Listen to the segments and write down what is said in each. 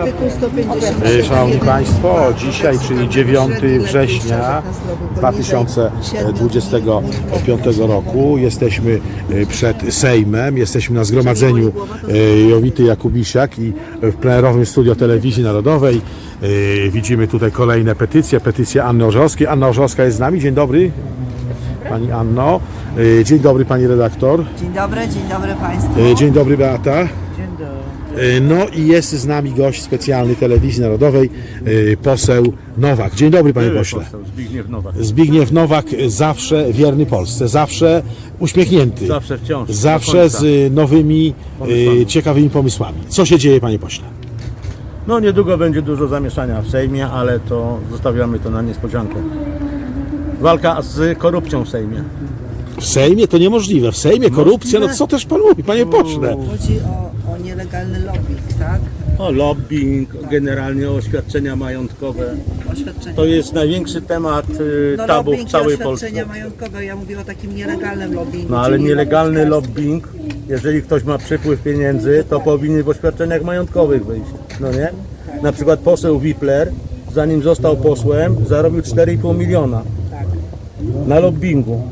Artykuł 150. E, Szanowni Państwo, dzisiaj, czyli 9 września 2025 roku, jesteśmy e, przed Sejmem, jesteśmy na zgromadzeniu e, Jowity Jakubisiak i w plenerowym studio Telewizji Narodowej. Widzimy tutaj kolejne petycje, petycja Anny Orzechowskiej. Anna Orzechowska jest z nami, dzień dobry. Pani Anno. Dzień dobry Pani redaktor. Dzień dobry, dzień dobry Państwu. Dzień dobry Beata. E, No i jest z nami gość specjalny Telewizji Narodowej, e, poseł Nowak. Dzień dobry panie pośle. Zbigniew Nowak. Zbigniew Nowak zawsze wierny Polsce, zawsze uśmiechnięty. Zawsze wciąż. Zawsze z nowymi, e, Pomysłami. ciekawymi pomysłami. Co się dzieje panie pośle? No niedługo będzie dużo zamieszania w Sejmie, ale to zostawiamy to na niespodziankę. Walka z korupcją w Sejmie. W Sejmie to niemożliwe. W Sejmie korupcja, no co też pan mówi, panie pośle? Chodzi o nielegalny lobbying, tak? O lobbying, generalnie o oświadczenia majątkowe. Oświadczenie. To jest największy temat y, no, tabu w całej oświadczenia Polsce. majątkowe. Ja mówię o takim nielegalnym lobbyingu. No ale nielegalny lobbying, jeżeli ktoś ma przypływ pieniędzy, to powinien w oświadczeniach majątkowych wyjść. No nie? Na przykład poseł Wipler, zanim został posłem, zarobił 4,5 miliona na lobbingu.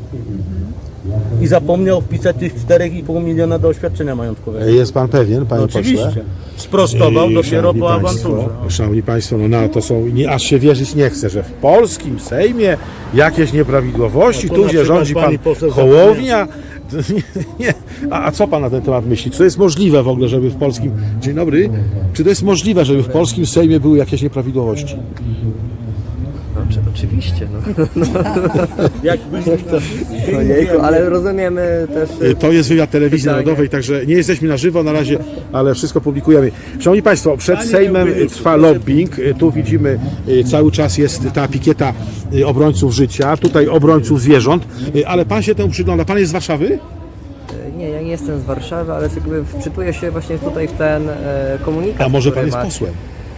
I zapomniał wpisać tych 4,5 miliona do oświadczenia majątkowego. Jest pan pewien, panie No, pośle? oczywiście. Sprostował I, dopiero szanowni po państwo, awanturze. Szanowni Państwo, no na to są, nie, aż się wierzyć nie chce, że w polskim Sejmie jakieś nieprawidłowości, No, tu na gdzie przykład rządzi Pan pani poseł Hołownia. Nie, nie. A, a co Pan na ten temat myśli? Czy to jest możliwe w ogóle, żeby w polskim... Dzień dobry. Czy to jest możliwe, żeby w polskim Sejmie były jakieś nieprawidłowości? No, oczy- oczywiście, no. Jakby Ojejku, ale rozumiemy też... Y, To jest wywiad telewizji Pytanie. narodowej, także nie jesteśmy na żywo na razie, ale wszystko publikujemy. Szanowni Państwo, przed Sejmem trwa lobbying. Y, Tu widzimy y, cały czas jest ta pikieta y, obrońców życia, tutaj obrońców zwierząt, Y, ale Pan się temu przygląda. Pan jest z Warszawy? Nie, ja nie jestem z Warszawy, ale jakby wczytuję się właśnie tutaj w ten e, komunikat, A może Pan jest macie. posłem?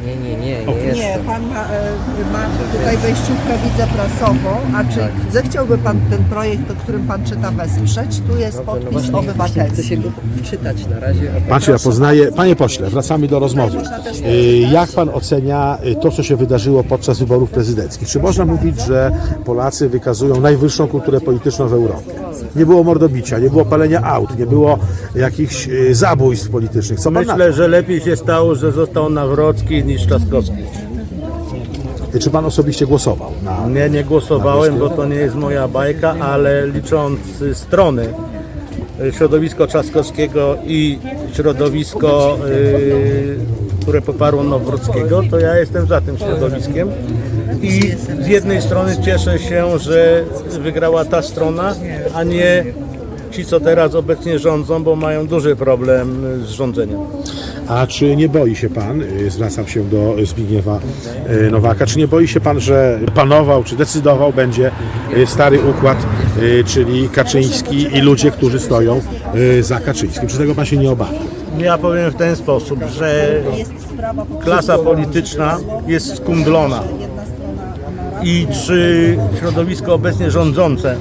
Nie, nie, nie, nie Nie, jestem. pan ma, e, ma tutaj wejściówkę widzę prasową, a czy Tak. zechciałby pan ten projekt, o którym pan czyta wesprzeć? Tu jest No podpis no właśnie, właśnie obywatelski. chcę się go wczytać na razie. a Patrzcie, ja poznaję. Panie pośle, wracamy do rozmowy. Y, Jak pan ocenia y, to, co się wydarzyło podczas wyborów prezydenckich? Czy można mówić, że Polacy wykazują najwyższą kulturę polityczną w Europie? Nie było mordobicia, nie było palenia aut, nie było jakichś y, zabójstw politycznych. Co pan na to? Myślę, że lepiej się stało, że został Nawrocki niż Trzaskowski. Czy pan osobiście głosował na... Nie, nie głosowałem, bo to nie jest moja bajka, ale licząc strony, y, środowisko Trzaskowskiego i środowisko, y, które poparło Nawrockiego, to ja jestem za tym środowiskiem. I z jednej strony cieszę się, że wygrała ta strona, a nie ci, co teraz obecnie rządzą, bo mają duży problem z rządzeniem. A czy nie boi się pan, y, zwracam się do Zbigniewa y, Nowaka, czy nie boi się pan, że panował, czy decydował będzie y, stary układ, czyli Kaczyński i ludzie, którzy stoją za Kaczyńskim? Czy tego pan się nie obawia? Ja powiem w ten sposób, że klasa polityczna jest skumdlona. I czy środowisko obecnie rządzące,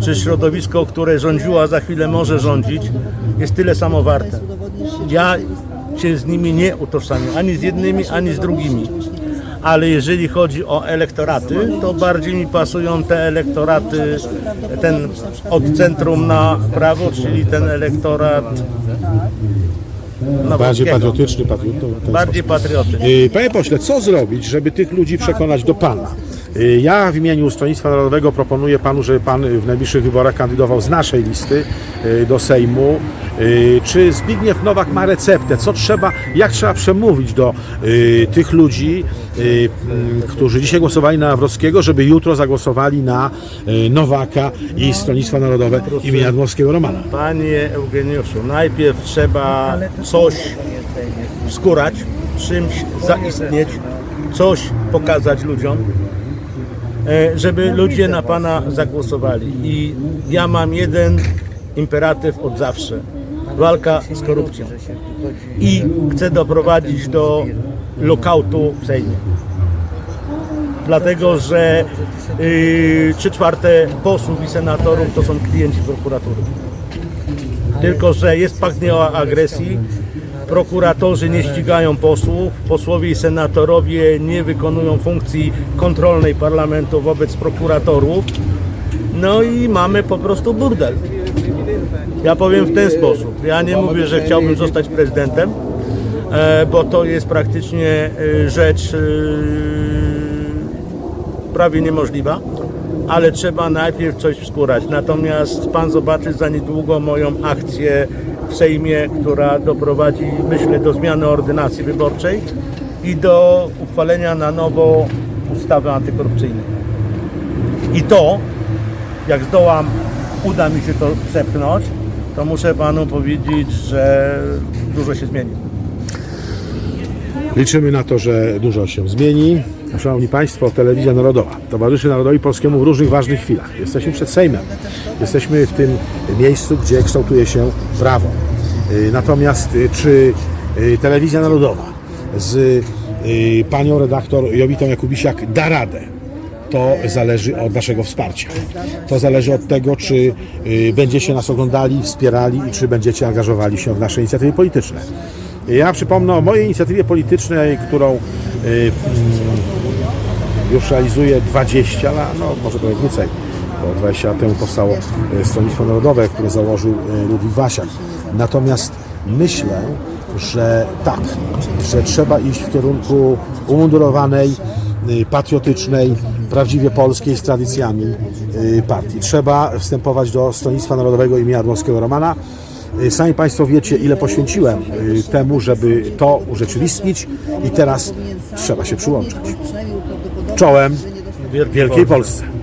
czy środowisko, które rządziło, a za chwilę może rządzić, jest tyle samo warte. Ja się z nimi nie utożsamiam, ani z jednymi, ani z drugimi. Ale jeżeli chodzi o elektoraty, to bardziej mi pasują te elektoraty, ten od centrum na prawo, czyli ten elektorat Bardziej Nawrockiego. patriotyczny, ten Bardziej patrioty. Y, Panie pośle, co zrobić, żeby tych ludzi przekonać do pana? Y, Ja w imieniu Stronnictwa Narodowego proponuję panu, żeby pan w najbliższych wyborach kandydował z naszej listy y, do Sejmu. Y, Czy Zbigniew Nowak ma receptę? Co trzeba, jak trzeba przemówić do tych ludzi, mm, którzy dzisiaj głosowali na Nawrockiego, żeby jutro zagłosowali na Nowaka i Stronnictwo Narodowe imienia Dmowskiego Romana? Panie Eugeniuszu, najpierw trzeba coś wskórać, czymś zaistnieć, coś pokazać ludziom, żeby ludzie na Pana zagłosowali. I ja mam jeden imperatyw od zawsze. Walka z korupcją. I chcę doprowadzić do lokautu w Sejmie. Dlatego, że yy, trzy czwarte posłów i senatorów to są klienci prokuratury. Tylko, że jest o agresji prokuratorzy nie ścigają posłów, posłowie i senatorowie nie wykonują funkcji kontrolnej parlamentu wobec prokuratorów. No i mamy po prostu burdel. Ja powiem w ten sposób. Ja nie mówię, że chciałbym zostać prezydentem, e, bo to jest praktycznie e, rzecz e, prawie niemożliwa, ale trzeba najpierw coś wskórać. Natomiast pan zobaczy za niedługo moją akcję w Sejmie, która doprowadzi, myślę, do zmiany ordynacji wyborczej i do uchwalenia na nowo ustawy antykorupcyjnej. I to, jak zdołam, uda mi się to przepchnąć, to muszę panu powiedzieć, że dużo się zmieni. Liczymy na to, że dużo się zmieni. Szanowni Państwo, Telewizja Narodowa towarzyszy Narodowi Polskiemu w różnych ważnych chwilach. Jesteśmy przed Sejmem. Jesteśmy w tym miejscu, gdzie kształtuje się prawo. Y, Natomiast y, czy y, Telewizja Narodowa z panią redaktor Jowitą Jakubisiak da radę? To zależy od Waszego wsparcia. To zależy od tego, czy będziecie nas oglądali, wspierali i czy będziecie angażowali się w nasze inicjatywy polityczne. Ja przypomnę o mojej inicjatywie politycznej, którą y, mm, już realizuję 20 lat, no może trochę krócej, bo 20 lat temu powstało y, Stronnictwo Narodowe, które założył y, Ludwik Wasiak. Natomiast myślę, że tak, że trzeba iść w kierunku umundurowanej, patriotycznej, prawdziwie polskiej z tradycjami partii. Trzeba wstępować do Stronnictwa Narodowego imienia Admowskiego Romana. Y, Sami Państwo wiecie, ile poświęciłem y, temu, żeby to urzeczywistnić i teraz trzeba się przyłączyć. Czołem Wielkiej Polsce.